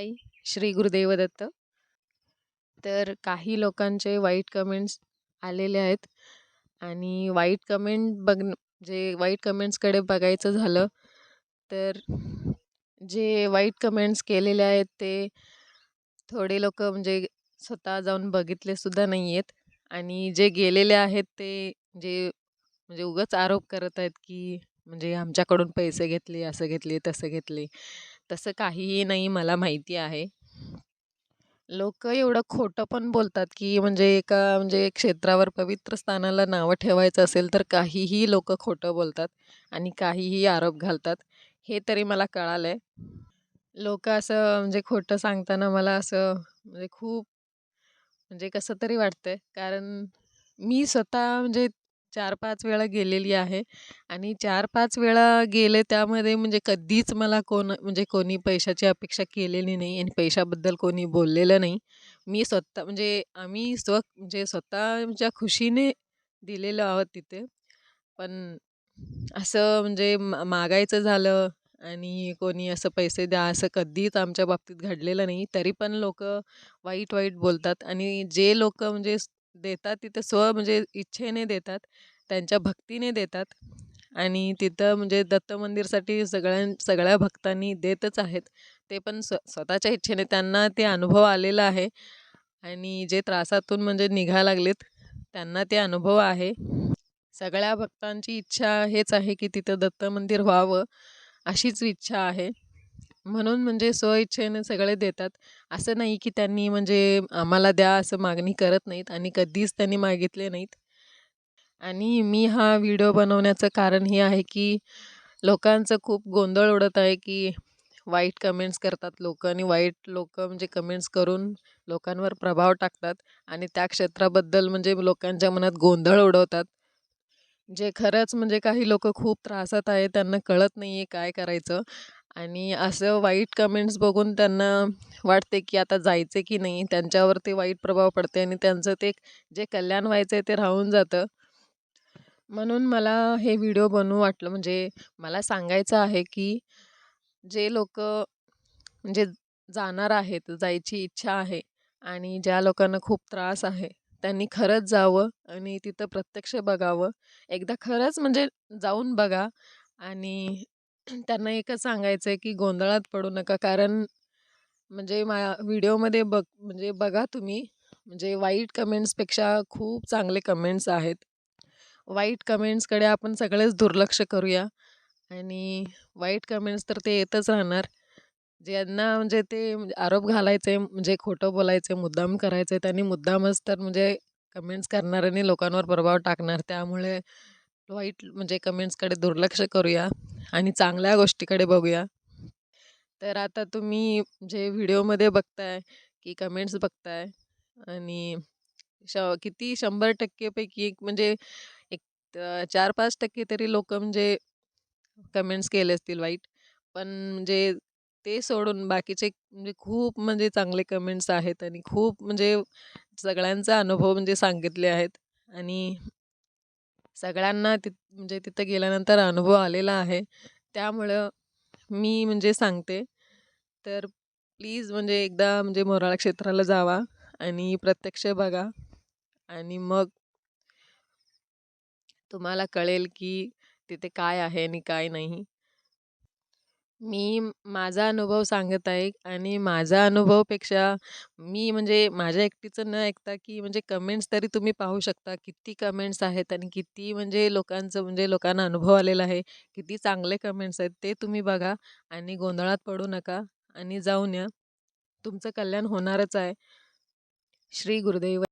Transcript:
हाय श्री गुरुदेव दत्त तर काही लोकांचे वाईट कमेंट्स आलेले आहेत. आणि वाईट कमेंट बघ जे वाईट कमेंट्सकडे बघायचं झालं तर जे वाईट कमेंट्स केलेले आहेत ते थोडे लोक म्हणजे स्वतः जाऊन बघितले सुद्धा नाही आहेत आणि जे गेलेले आहेत ते जे म्हणजे उगाच आरोप करत आहेत की म्हणजे आमच्याकडून पैसे घेतले असं घेतले तसं घेतले. तसं काहीही नाही मला माहिती आहे. लोक एवढं खोटं पण बोलतात की म्हणजे एका म्हणजे क्षेत्रावर पवित्र स्थानाला नावं ठेवायचं असेल तर काहीही लोक खोटं बोलतात आणि काहीही आरोप घालतात. हे तरी मला कळालं आहे लोक असं म्हणजे खोटं सांगताना मला असं म्हणजे खूप म्हणजे कसं तरी वाटतं कारण मी स्वतः म्हणजे चार पाच वेळा गेलेली आहे आणि चार पाच वेळा गेले त्यामध्ये म्हणजे कधीच मला कोण म्हणजे कोणी पैशाची अपेक्षा केलेली नाही आणि पैशाबद्दल कोणी बोललेलं नाही. मी स्वतः म्हणजे आम्ही स्व म्हणजे स्वतःच्या खुशीने दिलेलं आहोत तिथे. पण असं म्हणजे मा मागायचं झालं आणि कोणी असं पैसे द्या असं कधीच आमच्या बाबतीत घडलेलं नाही. तरी पण लोक वाईट वाईट बोलतात आणि जे लोक म्हणजे देतात तिथं स्व म्हणजे इच्छेने देतात त्यांच्या भक्तीने देतात आणि तिथं म्हणजे दत्त मंदिरसाठी सगळ्यां सगळ्या भक्तांनी देतच आहेत. ते पण स्व स्वतःच्या इच्छेने त्यांना ते अनुभव आलेला आहे आणि जे त्रासातून म्हणजे निघा लागलेत त्यांना ते अनुभव आहे. सगळ्या भक्तांची इच्छा हेच आहे की तिथं दत्त मंदिर व्हावं अशीच इच्छा आहे. म्हणून म्हणजे स्वइच्छेने सगळे देतात. असं नाही की त्यांनी म्हणजे आम्हाला द्या असं मागणी करत नाहीत आणि कधीच त्यांनी मागितले नाहीत. आणि मी हा व्हिडिओ बनवण्याचं कारण हे आहे की लोकांचं खूप गोंधळ उडत आहे की वाईट कमेंट्स करतात लोक आणि वाईट लोक म्हणजे कमेंट्स करून लोकांवर प्रभाव टाकतात आणि त्या क्षेत्राबद्दल म्हणजे लोकांच्या मनात गोंधळ उडवतात. जे खरंच म्हणजे काही लोक खूप त्रासात आहे त्यांना कळत नाही आहे काय करायचं. आणि असं वाईट कमेंट्स बघून त्यांना वाटते की आता जायचे की नाही त्यांच्यावर ते वाईट प्रभाव पडते आणि त्यांचं ते जे कल्याण व्हायचं आहे ते राहून जातं. म्हणून मला हे व्हिडिओ बनवू वाटलं. म्हणजे मला सांगायचं आहे की जे लोक म्हणजे जाणार आहेत जायची इच्छा आहे आणि ज्या लोकांना खूप त्रास आहे त्यांनी खरंच जावं आणि तिथं प्रत्यक्ष बघावं. एकदा खरंच म्हणजे जाऊन बघा आणि त्यांना एकच सांगायचं आहे की गोंधळात पडू नका. कारण म्हणजे मा व्हिडिओमध्ये बघ म्हणजे बघा तुम्ही म्हणजे वाईट कमेंट्सपेक्षा खूप चांगले कमेंट्स आहेत. वाईट कमेंट्सकडे आपण सगळेच दुर्लक्ष करूया. आणि वाईट कमेंट्स तर ते येतच राहणार. ज्यांना म्हणजे ते आरोप घालायचे म्हणजे खोटं बोलायचे मुद्दाम करायचे त्यांनी मुद्दामच तर म्हणजे कमेंट्स करणाऱ्यांनी लोकांवर प्रभाव टाकणार. त्यामुळे वाईट म्हणजे कमेंट्सकडे दुर्लक्ष करूया आणि चांगल्या गोष्टीकडे बघूया. तर आता तुम्ही जे व्हिडिओमध्ये बघताय की कमेंट्स बघताय आणि श किती शंभर टक्केपैकी एक म्हणजे एक चार पाच टक्के तरी लोक म्हणजे कमेंट्स केले असतील वाईट. पण म्हणजे ते सोडून बाकीचे म्हणजे खूप म्हणजे चांगले कमेंट्स आहेत आणि खूप म्हणजे सगळ्यांचा अनुभव म्हणजे सांगितले आहेत आणि सगळ्यांना ति म्हणजे तिथं गेल्यानंतर अनुभव आलेला आहे. त्यामुळं मी म्हणजे सांगते. तर प्लीज म्हणजे एकदा म्हणजे मोराळा क्षेत्राला जावा आणि प्रत्यक्ष बघा. आणि मग तुम्हाला कळेल की तिथे काय आहे आणि काय नाही. मी माझा अनुभव सांगत आहे आणि माझा अनुभवपेक्षा मी म्हणजे माझ्या एकटीचं न ऐकता की म्हणजे कमेंट्स तरी तुम्ही पाहू शकता. किती कमेंट्स आहेत आणि किती म्हणजे लोकांचं म्हणजे लोकांना अनुभव आलेला आहे. किती चांगले कमेंट्स आहेत ते तुम्ही बघा आणि गोंधळात पडू नका आणि जाऊन या. तुमचं कल्याण होणारच आहे. श्री गुरुदेव.